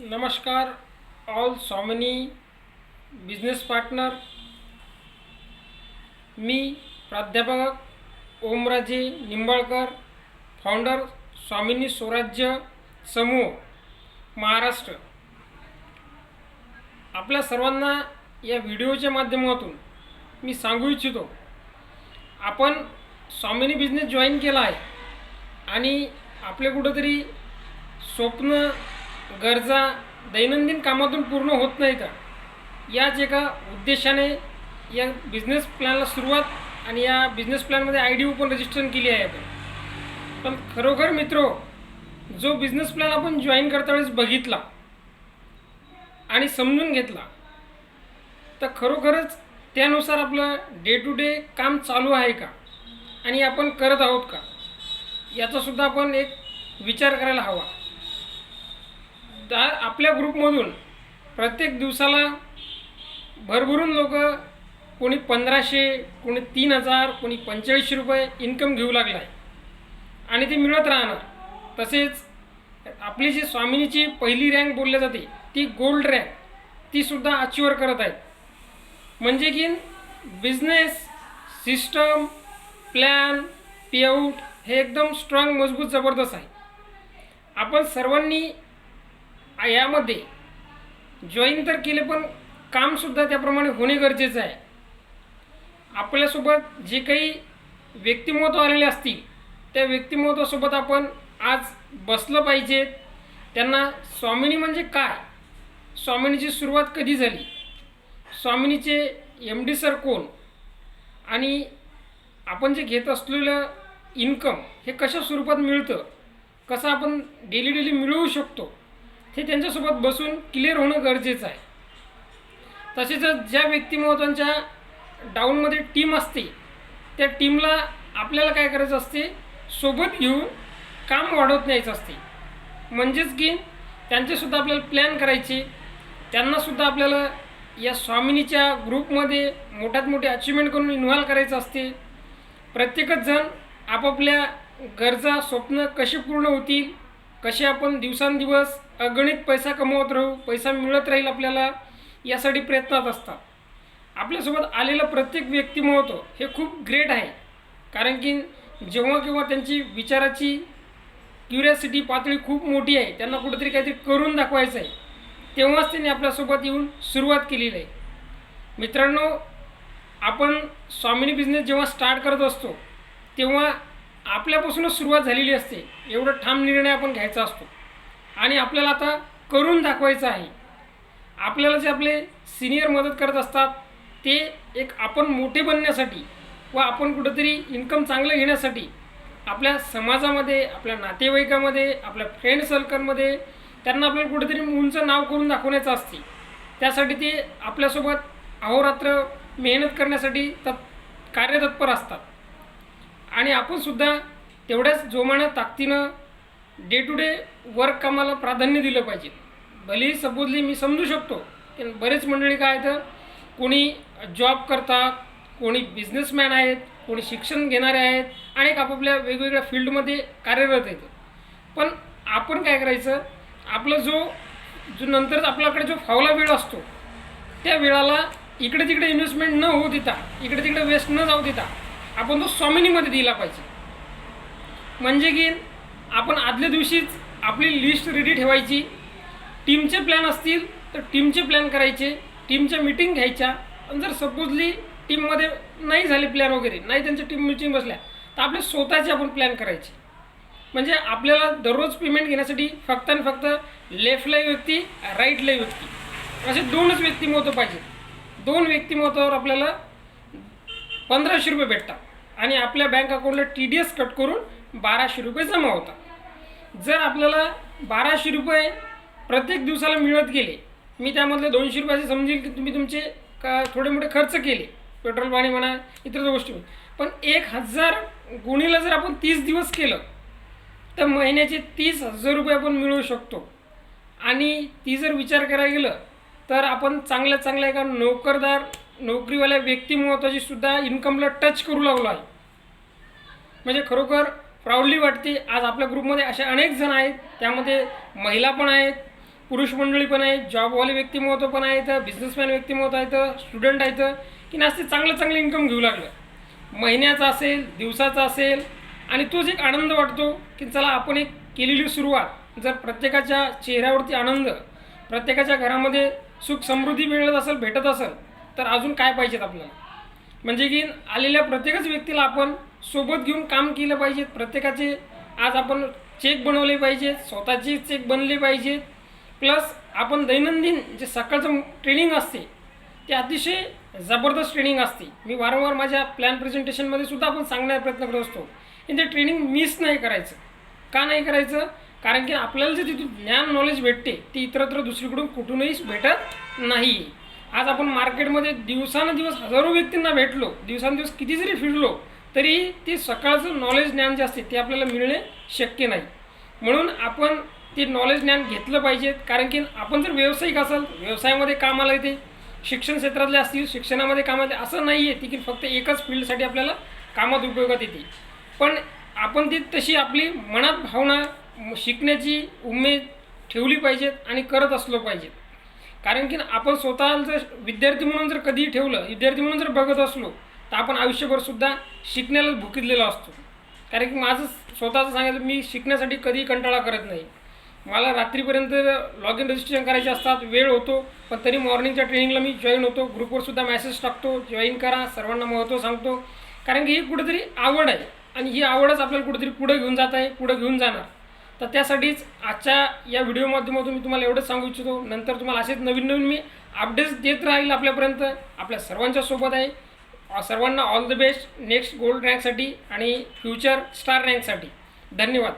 नमस्कार all Swamini business partner मी प्राध्यापक ओमराजे निंबाळकर फाउंडर स्वामिनी स्वराज्य समूह महाराष्ट्र. आपल्या सर्वांना या व्हिडिओच्या माध्यमातून मी सांगू इच्छितो आपण स्वामिनी बिझनेस जॉईन केला आहे आणि आपले कुठंतरी स्वप्न गरजा दैनंदिन कामातून पूर्ण होत नाही का? याच एका उद्देशाने या बिझनेस प्लॅनला सुरुवात आणि या बिझनेस प्लॅनमध्ये आय डी ओपन रजिस्ट्रेशन केली आहे आपण. पण खरोखर मित्रो जो बिझनेस प्लॅन आपण जॉईन करता वेळेस बघितला आणि समजून घेतला तर खरोखरच त्यानुसार आपलं डे टू डे काम चालू आहे का? आणि आपण करत आहोत का? याचासुद्धा आपण एक विचार करायला हवा. दा आपल्या ग्रुपमधून प्रत्येक दिवसाला भरभरून लोक कोणी पंधराशे कोणी तीन हजार कोणी पंचेचाळीसशे रुपये इन्कम घेऊ लागला आहे आणि ते मिळत राहणार. तसेच आपली जी स्वामिनीची पहिली रँक बोलली जाते ती गोल्ड रँक तीसुद्धा अचिव्हर करत आहेत. म्हणजे की बिझनेस सिस्टम प्लॅन पेआउट हे एकदम स्ट्रॉंग मजबूत जबरदस्त आहे. आपण सर्वांनी यामध्ये जॉईन तर केले पण कामसुद्धा त्याप्रमाणे होणे गरजेचं आहे. आपल्यासोबत जे काही व्यक्तिमत्व आलेले असतील त्या व्यक्तिमत्वासोबत आपण आज बसलं पाहिजे. त्यांना स्वामिनी म्हणजे काय? स्वामिनीची सुरुवात कधी झाली? स्वामिनीचे एम डी सर कोण? आणि आपण जे घेत असलेलं इन्कम हे कशा स्वरूपात मिळतं? कसं आपण डेली डेली मिळवू शकतो? हे त्यांच्यासोबत बसून क्लिअर होणं गरजेचं आहे. तसेच ज्या व्यक्तिमत्वांच्या डाऊनमध्ये टीम असते त्या टीमला आपल्याला काय करायचं असते? सोबत घेऊन काम वाढवत न्यायचं असते. म्हणजेच की त्यांचेसुद्धा आपल्याला प्लॅन करायचे. त्यांनासुद्धा आपल्याला या स्वामिनीच्या ग्रुपमध्ये मोठ्यात मोठी अचिव्हमेंट करून इन्व्हॉल्व करायचं असते. प्रत्येकच जण आपापल्या गरजा स्वप्न कसे पूर्ण होतील कसे आपण दिवसांदिवस अगणित पैसा कमवत राहू पैसा मिळत राहील आपल्याला यासाठी प्रयत्नात असतात. आपल्यासोबत आलेलं प्रत्येक व्यक्तिमत्व हे खूप ग्रेट आहे. कारण की जेव्हा केव्हा त्यांची विचाराची क्युरियासिटी पातळी खूप मोठी आहे त्यांना कुठेतरी काहीतरी करून दाखवायचं आहे तेव्हाच त्यांनी आपल्यासोबत येऊन सुरुवात केलेली आहे. मित्रांनो आपण स्वामिनी बिझनेस जेव्हा स्टार्ट करत असतो तेव्हा आपल्यापासूनच सुरुवात झालेली असते. एवढं ठाम निर्णय आपण घ्यायचा असतो. आणि आपल्याला आता करून दाखवायचं आहे. आपल्याला जे आपले सिनियर मदत करत असतात ते एक आपण मोठे बनण्यासाठी व आपण कुठंतरी इन्कम चांगलं घेण्यासाठी आपल्या समाजामध्ये आपल्या नातेवाईकामध्ये आपल्या फ्रेंड सर्कलमध्ये त्यांना आपल्याला कुठेतरी उंच नाव करून दाखवण्याचं असते. त्यासाठी ते आपल्यासोबत अहोरात्र मेहनत करण्यासाठी तत् कार्यतत्पर असतात. आणि आपणसुद्धा तेवढ्याच जोमानं ताकदीनं डे टू डे वर्क कामाला प्राधान्य दिलं पाहिजे. भलेही सपोजली मी समजू शकतो की बरेच मंडळी काय तर कोणी जॉब करतात कोणी बिझनेसमॅन आहेत कोणी शिक्षण घेणारे आहेत अनेक आपापल्या वेगवेगळ्या फील्डमध्ये कार्यरत आहेत. पण आपण काय करायचं आपलं जो जो नंतर आपल्याकडे जो फावला वेळ असतो त्या वेळाला इकडे तिकडे इन्व्हेस्टमेंट न होऊ देता इकडे तिकडे वेस्ट न जाऊ देता आपण तो स्वामिनीमध्ये दिला पाहिजे. म्हणजे की आपण आदल्या दिवशीच आपली लिस्ट रेडी ठेवायची. टीमचे प्लॅन असतील तर टीमचे प्लॅन करायचे. टीमच्या मीटिंग घ्यायच्या. आणि जर सपोजली टीममध्ये नाही झाले प्लॅन वगैरे नाही त्यांच्या टीम मीटिंग बसल्या तर आपले स्वतःचे आपण प्लॅन करायचे. म्हणजे आपल्याला दररोज पेमेंट घेण्यासाठी फक्त आणि फक्त लेफ्टला व्यक्ती राईटला व्यक्ती. असे दोनच व्यक्तिमत्व पाहिजे. दोन व्यक्तिमत्वावर आपल्याला पंधराशे रुपये भेटतात. आणि आपल्या बँक अकाउंटला टी डी एस कट करून बाराशे रुपये जमा होतात. जर आपल्याला बाराशे रुपये प्रत्येक दिवसाला मिळत गेले मी त्यामधले दोनशे रुपयाचे समजेल की तुम्ही तुमचे का थोडे मोठे खर्च केले पेट्रोल पाणी म्हणा इतर गोष्टी. पण एक हजार गुणीला जर आपण तीस दिवस केलं तर महिन्याचे तीस हजार रुपये आपण मिळवू शकतो. आणि ती जर विचार करायला गेलं तर आपण चांगल्या चांगल्या एका नोकरदार नोकरीवाल्या व्यक्तिमत्वाची सुद्धा इन्कमला टच करू लागलो आहे. म्हणजे खरोखर प्राऊडली वाटते. आज आपल्या ग्रुपमध्ये असे अनेक जण आहेत. त्यामध्ये महिला पण आहेत पुरुष मंडळी पण आहेत जॉबवाले व्यक्तिमत्व पण आहेत बिझनेसमॅन व्यक्तिमत्व आहेत स्टुडंट आहेत की नास्ते चांगलं चांगलं इन्कम घेऊ लागलं. महिन्याचा असेल दिवसाचा असेल आणि तोच एक आनंद वाटतो की चला आपण एक केलेली सुरुवात. जर प्रत्येकाच्या चेहऱ्यावरती आनंद प्रत्येकाच्या घरामध्ये सुख समृद्धी मिळत असेल भेटत असेल तर अजून काय पाहिजेत आपल्याला? म्हणजे की आलेल्या प्रत्येकच व्यक्तीला आपण सोबत घेऊन काम केलं पाहिजे. प्रत्येकाचे आज आपण चेक बनवले पाहिजेत स्वतःचे चेक बनले पाहिजेत प्लस आपण दैनंदिन जे सकाळचं ट्रेनिंग असते ते अतिशय जबरदस्त ट्रेनिंग असते. मी वारंवार माझ्या प्लॅन प्रेझेंटेशनमध्ये सुद्धा आपण सांगण्याचा प्रयत्न करत असतो. की ते ट्रेनिंग मिस नाही करायचं. का नाही करायचं? कारण की आपल्याला जे तिथून ज्ञान नॉलेज भेटते ते इतरत्र दुसरीकडून कुठूनही भेटत नाही. आज आपण मार्केटमध्ये दिवसानुदिवस हजारो व्यक्तींना भेटलो. दिवसानुदिवस किती जरी फिरलो. तरी ते सकाळचं नॉलेज ज्ञान जे असते ते आपल्याला मिळणे शक्य नाही. म्हणून आपण ते नॉलेज ज्ञान घेतलं पाहिजे. कारण की आपण जर व्यावसायिक असाल व्यवसायामध्ये कामाला येते शिक्षण क्षेत्रातले असतील शिक्षणामध्ये कामात असं नाही आहे की फक्त एकाच फील्डसाठी आपल्याला कामात उपयोगात येते. पण आपण ती तशी आपली मनात भावना शिकण्याची उमेद ठेवली पाहिजेत आणि करत असलो पाहिजेत. कारण की आपण स्वतः जर विद्यार्थी म्हणून जर कधी ठेवलं विद्यार्थी म्हणून जर बघत असलो तर आपण आयुष्यभरसुद्धा शिकण्यालाच शिकण्याला असतो. कारण की माझं स्वतःचं सांगायचं मी शिकण्यासाठी कधी कंटाळा करत नाही. मला रात्रीपर्यंत लॉग इन रजिस्ट्रेशन करायचे असतात वेळ होतो पण तरी मॉर्निंगच्या ट्रेनिंगला मी जॉईन होतो. ग्रुपवरसुद्धा मॅसेज मेसेज टाकतो जॉईन करा सर्वांना महत्त्व सांगतो. कारण की ही कुठेतरी आवड आहे आणि ही आवडच आपल्याला कुठेतरी पुढे घेऊन जात आहे पुढे घेऊन जाणार. तर त्यासाठीच आजच्या या व्हिडिओ माध्यमातून मी तुम्हाला एवढंच सांगू इच्छितो. नंतर तुम्हाला असेच नवीन नवीन मी अपडेट्स देत राहील आपल्यापर्यंत. आपल्या सर्वांच्या सोबत आहे. सर्वांना all the best next gold रँकसाठी आणि फ्युचर स्टार रँकसाठी धन्यवाद.